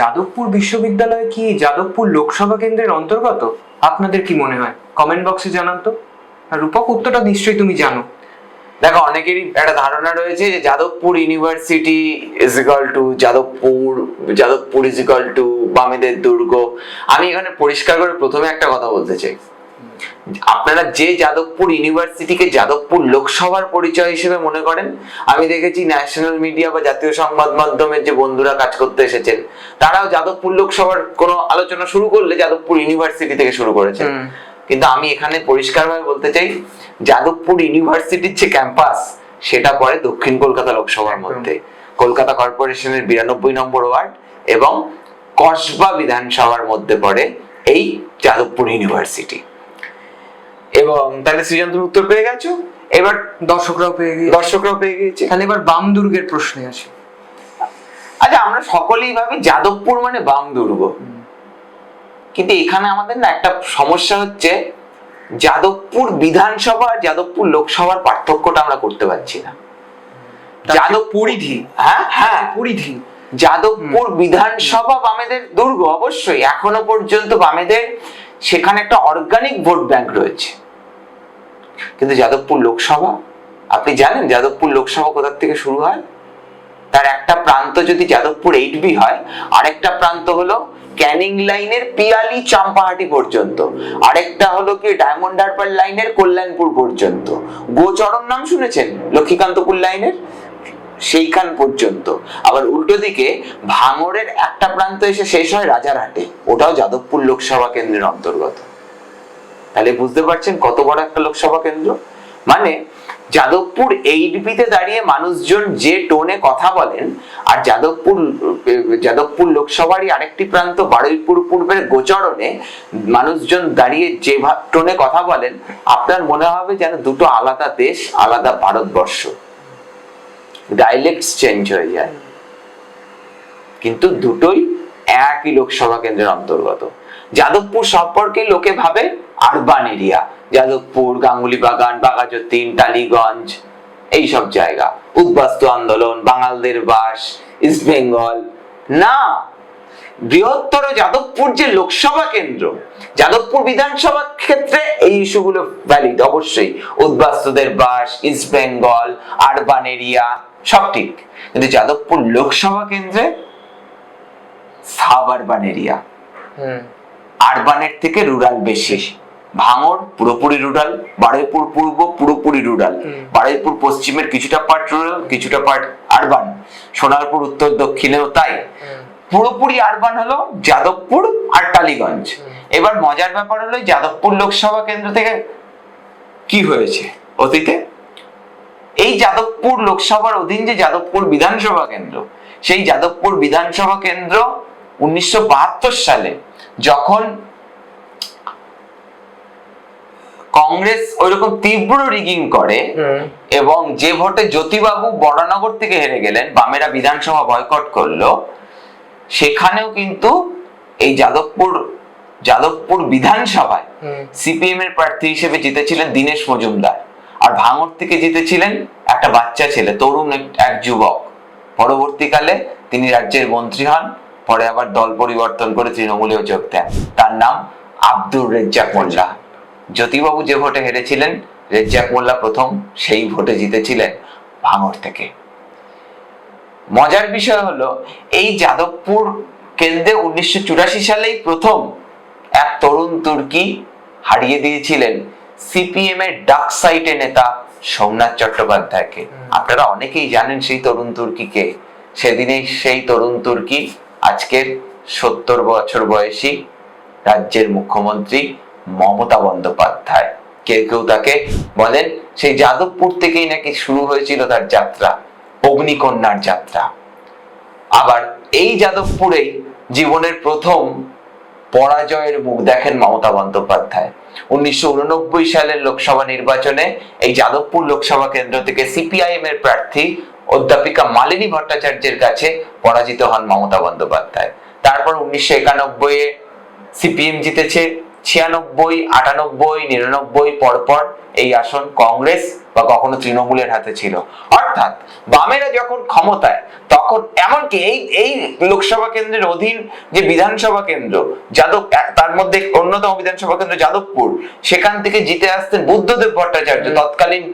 যাদবপুর বিশ্ববিদ্যালয় কি যাদবপুর লোকসভা কেন্দ্রের অন্তর্গত? আপনাদের কি মনে হয়? কমেন্ট বক্সে জানান তো। আর রূপক, উত্তরটা নিশ্চয়ই তুমি জানো। দেখো, অনেকেরই একটা ধারণা রয়েছে যে Jadavpur university is equal to Jadavpur Jadavpur is equal to বামেদের দুর্গ। আমি এখানে পরিষ্কার করে প্রথমে একটা কথা বলতে চাই। আপনারা যে যাদবপুর ইউনিভার্সিটিকে যাদবপুর লোকসভার পরিচয় হিসেবে মনে করেন আমি দেখেছি ন্যাশনাল মিডিয়া বা জাতীয় সংবাদ মাধ্যমের যে বন্ধুরা কাজ করতে এসেছেন তারাও যাদবপুর লোকসভার কোনো আলোচনা শুরু করলে যাদবপুর ইউনিভার্সিটি থেকে শুরু করেছেন। হুম। কিন্তু আমি এখানে পরিষ্কারভাবে বলতে চাই যাদবপুর ইউনিভার্সিটির যে ক্যাম্পাস সেটা পড়ে দক্ষিণ কলকাতা লোকসভার মধ্যে। কলকাতা কর্পোরেশনের বিরানব্বই নম্বর ওয়ার্ড এবং কসবা বিধানসভার মধ্যে পড়ে এই যাদবপুর ইউনিভার্সিটি। এবং তাহলে সৃজন উত্তর পেয়ে গেছো? এবার দর্শকরাও পেয়ে গিয়ে দর্শকরাও পেয়ে গিয়েছে। তাহলে এবার বাম দুর্গের প্রশ্নে আসি। আচ্ছা আমরা সকলেই ভাবি যাদবপুর মানে বাম দুর্গ কিন্তু এখানে আমাদের না একটা সমস্যা হচ্ছে যাদবপুর বিধানসভা আর যাদবপুর লোকসভার পার্থক্যটা আমরা করতে পারছি না। যাদব পরিধি। হ্যাঁ হ্যাঁ। পরিধি। যাদবপুর বিধানসভা বামেদের দুর্গ অবশ্যই। এখনও পর্যন্ত বামেদের সেখানে একটা অর্গানিক ভোট ব্যাংক রয়েছে। কিন্তু যাদবপুর লোকসভা, আপনি জানেন যাদবপুর লোকসভা কোথা থেকে শুরু হয়? তার একটা প্রান্ত যদি যাদবপুর এইট বি হয়, আরেকটা প্রান্ত হলো ক্যানিং লাইনের পিয়ালি চাম্পাহাটি পর্যন্ত। আরেকটা হলো কি ডায়মন্ড হারবার লাইনের কল্যাণপুর পর্যন্ত। গোচরণ নাম শুনেছেন লক্ষ্মীকান্তপুর লাইনের? সেইখান পর্যন্ত। আবার উল্টো দিকে, ভাঙড়ের একটা প্রান্ত এসে শেষ হয় রাজারহাটে। ওটাও যাদবপুর লোকসভা কেন্দ্রের অন্তর্গত। তাহলে বুঝতে পারছেন কত বড় একটা লোকসভা কেন্দ্র? মানে যাদবপুর এইটবিতে দাঁড়িয়ে মানুষজন যে টোনে কথা বলেন, আর যাদবপুর যাদবপুর লোকসভারই আরেকটি প্রান্ত বারুইপুর পূর্বের গোচরণে মানুষজন দাঁড়িয়ে যে টোনে কথা বলেন, আপনার মনে হবে যেন দুটো আলাদা দেশ, আলাদা ভারতবর্ষ। ডাইলেক্টস চেঞ্জ হয়ে যায়। কিন্তু দুটোই একই লোকসভা কেন্দ্রের অন্তর্গত। যাদবপুর সম্পর্কে লোকে ভাবে আরবান এরিয়া যাদবপুর, গাঙ্গুলি বাগান বাগাযতীন টালিগঞ্জ এই সব জায়গা। উদ্বাস্তু আন্দোলন, বাঙালদের বাস, ইস্ট বেঙ্গল। না, বৃহত্তর যাদবপুর যে লোকসভা কেন্দ্র, যাদবপুর বিধানসভা ক্ষেত্রে এই ইস্যুগুলো ভ্যালিড অবশ্যই। উদ্বাস্তুদের বাস, ইস্ট বেঙ্গল আরবান এরিয়া সব ঠিক। কিন্তু যাদবপুর লোকসভা কেন্দ্রে সাব আরবান এরিয়া। আরবানের থেকে রুরাল বেশি। ভাঙড় পুরোপুরি রুরাল বারুইপুর পূর্ব পুরোপুরি রুরাল। বারুইপুর পশ্চিমের কিছুটা পার্ট রুরাল কিছুটা পার্ট আরবান সোনারপুর উত্তর দক্ষিণেও তাই। পুরোপুরি আরবান হলো যাদবপুর আর টালিগঞ্জ। এবার মজার ব্যাপার হলো যাদবপুর লোকসভা কেন্দ্র থেকে কি হয়েছে? অতীতে এই যাদবপুর লোকসভার অধীন যে যাদবপুর বিধানসভা কেন্দ্র সেই যাদবপুর বিধানসভা কেন্দ্র উনিশশো বাহাত্তর সালে যখন কংগ্রেস ওইরকম তীব্র রিগিং করে এবং যে ভোটে জ্যোতিবাবু বড়নগর থেকে হেরে গেলেন বামেরা বিধানসভা বয়কট করল সেখানেও কিন্তু এই যাদবপুর যাদবপুর বিধানসভায়। সিপিএম এর প্রার্থী হিসেবে জিতেছিলেন দীনেশ মজুমদার আর ভাঙড় থেকে জিতেছিলেন একটা বাচ্চা ছেলে, তরুণ এক- যুবক। পরবর্তীকালে তিনি রাজ্যের মন্ত্রী হন, পরে আবার দল পরিবর্তন করে তৃণমূলেও যোগ দেন। তার নাম আব্দুর রেজ্জাক মোল্লা। জ্যোতিবাবু যে ভোটে হেরেছিলেন, রেজ্জাক মোল্লা প্রথম সেই ভোটে জিতেছিলেন ভাঙড় থেকে। মজার বিষয় হলো, এই যাদবপুর কেন্দ্রে উনিশশো চুরাশি সালেই প্রথম এক তরুণ তুর্কি হারিয়ে দিয়েছিলেন সিপিএম এর ডাক সাইটে নেতা সোমনাথ চট্টোপাধ্যায়কে। আপনারা অনেকেই জানেন সেই তরুণ তুর্কিকে। সেদিনেই সেই তরুণ তুর্কি আজকের সত্তর বছর বয়সী রাজ্যের মুখ্যমন্ত্রী মমতা বন্দ্যোপাধ্যায়। কেউ কেউ তাকে বলেন সেই যাদবপুর থেকেই নাকি শুরু হয়েছিল তার যাত্রা অগ্নিকন্যার যাত্রা। আবার এই যাদবপুরেই জীবনের প্রথম পরাজয়ের মুখ দেখেন মমতা বন্দ্যোপাধ্যায়। উনিশশো উননব্বই সালের লোকসভা নির্বাচনে এই যাদবপুর লোকসভা কেন্দ্র থেকে সিপিআইএম এর প্রার্থী অধ্যাপিকা মালিনী ভট্টাচার্যের কাছে পরাজিত হন মমতা বন্দ্যোপাধ্যায়। তারপর উনিশশো একানব্বই সিপিএম জিতেছে। ছিয়ানব্বই আটানব্বই নিরানব্বই পরপর এই আসন কংগ্রেস বা কখনো তৃণমূলের হাতে ছিল। অর্থাৎ বামেরা যখন ক্ষমতায় তখন এমনকি এই এই লোকসভা কেন্দ্রের অধীন যে বিধানসভা কেন্দ্র যাদব তার মধ্যে অন্যতম বিধানসভা কেন্দ্র যাদবপুর সেখান থেকে জিতে আসতেন বুদ্ধদেব ভট্টাচার্য তৎকালীন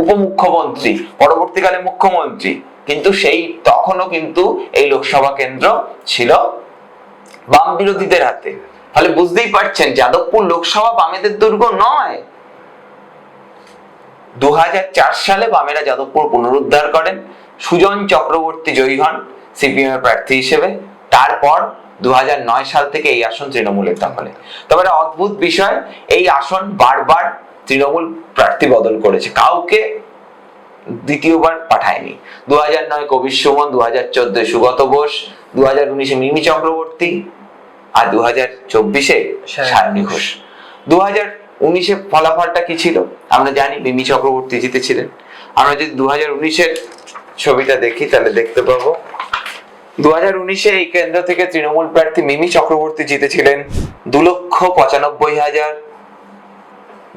উপমুখ্যমন্ত্রী পরবর্তীকালে মুখ্যমন্ত্রী। কিন্তু সেই তখনও কিন্তু এই লোকসভা কেন্দ্র ছিল বাম বিরোধীদের হাতে। ফলে বুঝতেই পারছেন, যাদবপুর লোকসভা বামেদের দুর্গ নয়। দু সালে বামেরা যাদবপুর পুনরুদ্ধার করেন। সুজন চক্রবর্তী জয়ী হন সিপিএম এর প্রার্থী হিসেবে। তারপর দু সাল থেকে এই আসন তৃণমূলের দখলে। তবে অদ্ভুত বিষয়, এই আসন বারবার তৃণমূল প্রার্থী বদল করেছে। কাউকে দ্বিতীয়বার পাঠায়নি। দু হাজার নয় কবির সুমন দু হাজার চোদ্দ সুগত বোস দু হাজার উনিশে মিমি চক্রবর্তী আর দু হাজার চব্বিশে সায়নী ঘোষ। দু হাজার উনিশে ফলাফলটা কি ছিল? আমরা জানি মিমি চক্রবর্তী জিতেছিলেন। আমরা যদি দু হাজার উনিশের ছবিটা দেখি তাহলে দেখতে পাবো। দু হাজার উনিশে এই কেন্দ্র থেকে তৃণমূল প্রার্থী মিমি চক্রবর্তী জিতেছিলেন দু লক্ষ পঁচানব্বই হাজার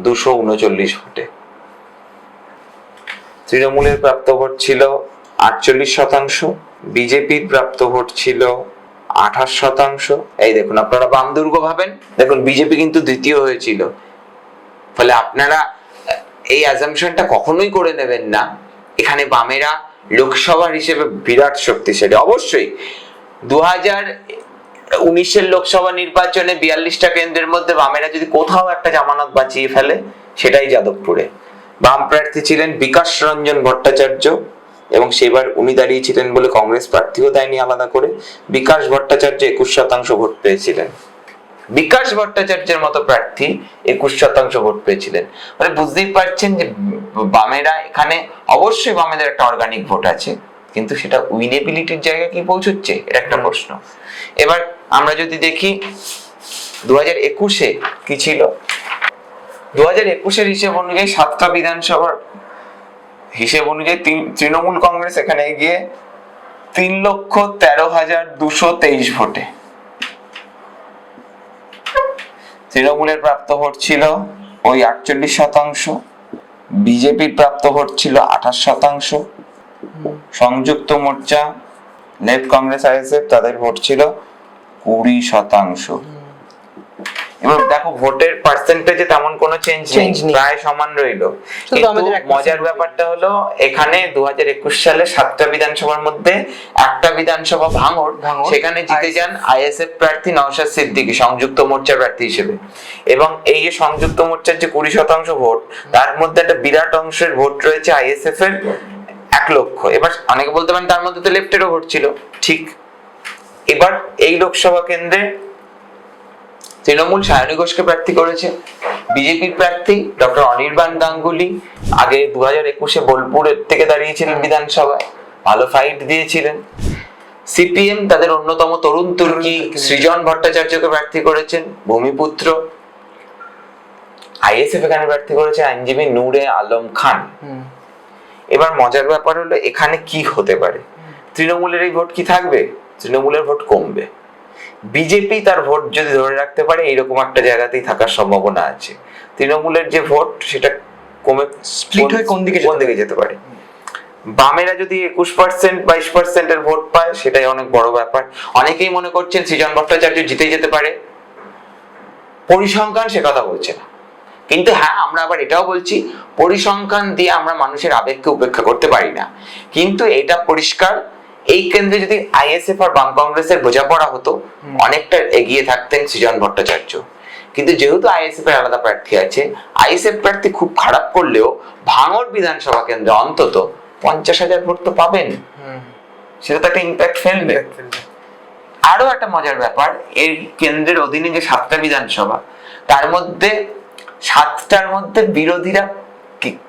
দুশো উনচল্লিশ ভোটে। তৃণমূলের প্রাপ্ত ভোট ছিল আটচল্লিশ শতাংশ বিজেপির প্রাপ্ত ভোট ছিল আঠাশ শতাংশ। এই দেখুন, আপনারা বাম দুর্গ ভাবেন। দেখুন, বিজেপি কিন্তু দ্বিতীয় হয়েছিল। ফলে আপনারা এই অ্যাজামশনটা কখনোই করে নেবেন না। এখানে বামেরা লোকসভার হিসেবে বিরাট শক্তিশালী। অবশ্যই দু হাজার উনিশের লোকসভা নির্বাচনে বিয়াল্লিশটা কেন্দ্রের মধ্যে বামেরা যদি কোথাও একটা জামানত বাঁচিয়ে ফেলে, সেটাই যাদবপুরে। বাম প্রার্থী ছিলেন বিকাশ রঞ্জন ভট্টাচার্য। এবং সেবার উনি দাঁড়িয়েছিলেন বলে কংগ্রেস প্রার্থীও দেয়নি আলাদা করে। বিকাশ ভট্টাচার্য একুশ শতাংশ ভোট পেয়েছিলেন। বিকাশ ভট্টাচার্যের মতো প্রার্থী একুশ শতাংশ ভোট পেয়েছিলেন। মানে বুঝতেই পারছেন যে বামেরা এখানে অবশ্যই বামেদের একটা অর্গানিক ভোট আছে, কিন্তু সেটা উইনেবিলিটির জায়গায় কি পৌঁছচ্ছে? এটা একটা প্রশ্ন। এবার আমরা যদি দেখি দু হাজার একুশে কি ছিল? দু হাজার একুশের হিসেব অনুযায়ী সাতটা বিধানসভার হিসেব অনুযায়ী তৃণমূল কংগ্রেস এখানে এগিয়ে তিন লক্ষ তেরো হাজার দুশো তেইশ ভোটে। তৃণমূলের প্রাপ্ত ভোট ছিল ওই আটচল্লিশ শতাংশ, বিজেপির প্রাপ্ত ভোট ছিল আঠাশ শতাংশ। সংযুক্ত মোর্চা, লেফট কংগ্রেস, আইএসএফ, তাদের ভোট ছিল কুড়ি শতাংশ। এবার দেখো ভোটের পার্সেন্টেজে তেমন কোনো চেঞ্জ নেই প্রায় সমান রইল। কিন্তু মজার ব্যাপারটা হলো এখানে দু হাজার একুশ সালে সাতটা বিধানসভার মধ্যে একটা বিধানসভা ভাঙর সেখানে জিতে যান আইএসএফ প্রার্থী নওশাদ সিদ্দিকী সংযুক্ত মোর্চার প্রার্থী হিসেবে। এবং এই যে সংযুক্ত মোর্চার যে কুড়ি শতাংশ ভোট তার মধ্যে একটা বিরাট অংশের ভোট রয়েছে আইএসএফ এর এক লক্ষ। এবার অনেকে বলতে পারেন তার মধ্যে তো লেফটেরও ভোট ছিল। ঠিক। এবার এই লোকসভা কেন্দ্রে তৃণমূল সায়নী ঘোষকে প্রার্থী করেছে। বিজেপির প্রার্থী ডক্টর অনির্বাণ গাঙ্গুলি আগে দু হাজার একুশে বোলপুরের থেকে দাঁড়িয়েছিলেন বিধানসভায়। ভালো ফাইট দিয়েছিলেন। সিপিএম তাদের অন্যতম তরুণ তুর্কি সৃজন ভট্টাচার্যকে প্রার্থী করেছেন ভূমিপুত্র। আইএসএফ এখানে প্রার্থী করেছে আইনজীবী নূরে আলম খান। এবার মজার ব্যাপার হলো এখানে কি হতে পারে? তৃণমূলের এই ভোট কি থাকবে? তৃণমূলের ভোট কমবে। বিজেপি তার ভোট যদি ধরে রাখতে পারে এইরকম একটা জায়গাতেই থাকার সম্ভাবনা আছে। তৃণমূলের যে ভোট সেটা কমে Split হয়ে কোন দিকে কোন দিকে যেতে পারে। বামেরা যদি একুশ পার্সেন্ট বাইশ পার্সেন্টের ভোট পায় সেটাই অনেক বড় ব্যাপার। অনেকেই মনে করছেন সৃজন ভট্টাচার্য জিতে যেতে পারে। পরিসংখ্যান সে কথা বলছে না। কিন্তু হ্যাঁ আমরা আবার এটাও বলছি পরিসংখ্যান দিয়ে আমরা মানুষের আবেগকে উপেক্ষা করতে পারি না। কিন্তু এটা পরিষ্কার এই কেন্দ্রে যদি আইএসএফ আর বাম কংগ্রেসের বোঝাপড়া হতো অনেকটা এগিয়ে থাকতেন সৃজন ভট্টাচার্য। কিন্তু যেহেতু আইএসএফ এর আলাদা প্রার্থী আছে আইএসএফ প্রার্থী খুব খারাপ করলেও ভাঙর বিধানসভা কেন্দ্রে অন্তত পঞ্চাশ হাজার ভোট তো পাবেন। সেটা তো একটা ইম্প্যাক্ট ফেলবে। আরও একটা মজার ব্যাপার এই কেন্দ্রের অধীনে যে সাতটা বিধানসভা তার মধ্যে সাতটার মধ্যে বিরোধীরা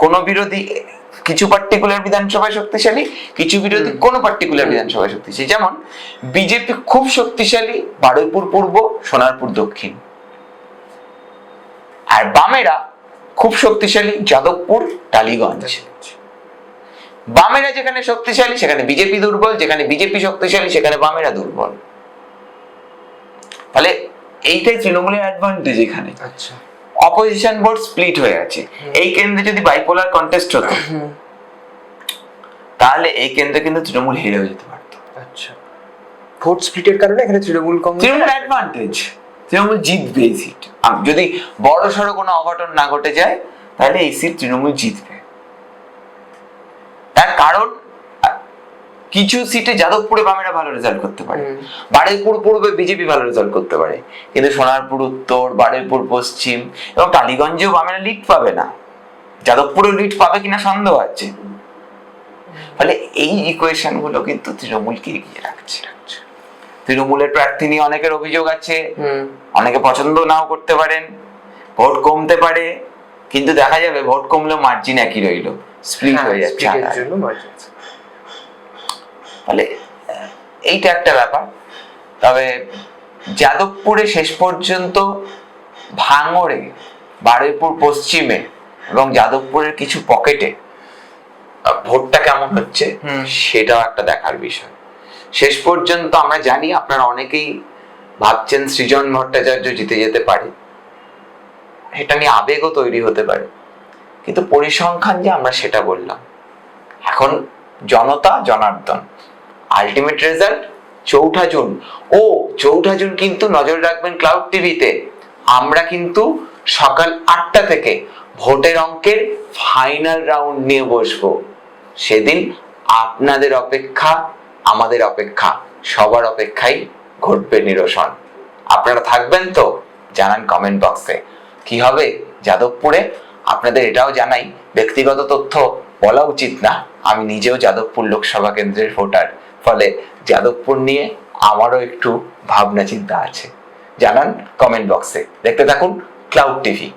কোন বিরোধী কিছু পার্টিকুলার বিধানসভায় শক্তিশালী কিছু বিরোধী কোন পার্টিকুলার বিধানসভায় শক্তিশালী। যেমন বিজেপি খুব শক্তিশালী বারুইপুর পূর্ব সোনারপুর দক্ষিণ। আর বামেরা খুব শক্তিশালী যাদবপুর টালিগঞ্জ। বামেরা যেখানে শক্তিশালী সেখানে বিজেপি দুর্বল যেখানে বিজেপি শক্তিশালী সেখানে বামেরা দুর্বল। ফলে এইটাই তৃণমূলের অ্যাডভান্টেজ এখানে। আচ্ছা। অপোজিশন ভোট স্প্লিট হয়ে আছে এই কেন্দ্রে যদি বাইপোলার কন্টেস্ট হতো তাহলে এই কেন্দ্রে কিন্তু তৃণমূল হেরেও যেতে পারতো। আচ্ছা। ভোট স্প্লিটের কারণে এখানে তৃণমূল কংগ্রেস তৃণমূল অ্যাডভান্টেজ তৃণমূল জিতবে এই সিট যদি বড় সড়ো কোনো অঘটন না ঘটে যায় তাহলে এই সিট তৃণমূল জিতবে। তার কারণ কিছু সিটে যাদবপুরে বামেরা ভালো রেজাল্ট করতে পারে। হুম। বারুইপুর পূর্বে বিজেপি ভালো রেজাল্ট করতে পারে। কিন্তু সোনারপুর উত্তর বারুইপুর পশ্চিম এবং টালিগঞ্জেও বামেরা লিড পাবে না। যাদবপুরেও লিড পাবে কিনা সন্দেহ আছে। ফলে এই ইকুয়েশনগুলো কিন্তু তৃণমূলকে এগিয়ে রাখছে। তৃণমূলের প্রার্থী নিয়ে অনেকের অভিযোগ আছে। অনেকে পছন্দ নাও করতে পারেন। ভোট কমতে পারে। কিন্তু দেখা যাবে ভোট কমলেও মার্জিন একই রইল। স্প্লিট হ্যাঁ, হয়ে যাচ্ছে split এর আলাদা। জন্য margin। ফলে আহ, এইটা একটা ব্যাপার। তবে যাদবপুরে শেষ পর্যন্ত ভাঙড়ে বারুইপুর পশ্চিমে এবং যাদবপুরের কিছু পকেটে ভোটটা কেমন হচ্ছে। সেটাও একটা দেখার বিষয়। শেষ পর্যন্ত আমরা জানি আপনারা অনেকেই ভাবছেন সৃজন ভট্টাচার্য জিতে যেতে পারে। এটা নিয়ে আবেগও তৈরি হতে পারে। কিন্তু পরিসংখ্যান যে আমরা সেটা বললাম। এখন জনতা জনার্দন আলটিমেট রেজাল্ট চৌঠা জুন। ও, চৌঠা জুন কিন্তু নজর রাখবেন ক্লাউড টিভিতে আমরা কিন্তু সকাল আটটা থেকে ভোটের অঙ্কের ফাইনাল রাউন্ড নিয়ে বসবো। সেদিন আপনাদের অপেক্ষা, আমাদের অপেক্ষা, সবার অপেক্ষাই ঘটবে নিরসন। আপনারা থাকবেন তো, জানান কমেন্ট বক্সে কি হবে? যাদবপুরে? আপনাদের এটাও জানাই। ব্যক্তিগত তথ্য বলা উচিত না। আমি নিজেও যাদবপুর লোকসভা কেন্দ্রের ভোটার। ফলে যাদবপুর নিয়ে আমারও একটু ভাবনা চিন্তা আছে। জানান কমেন্ট বক্সে দেখতে থাকুন ক্লাউড টিভি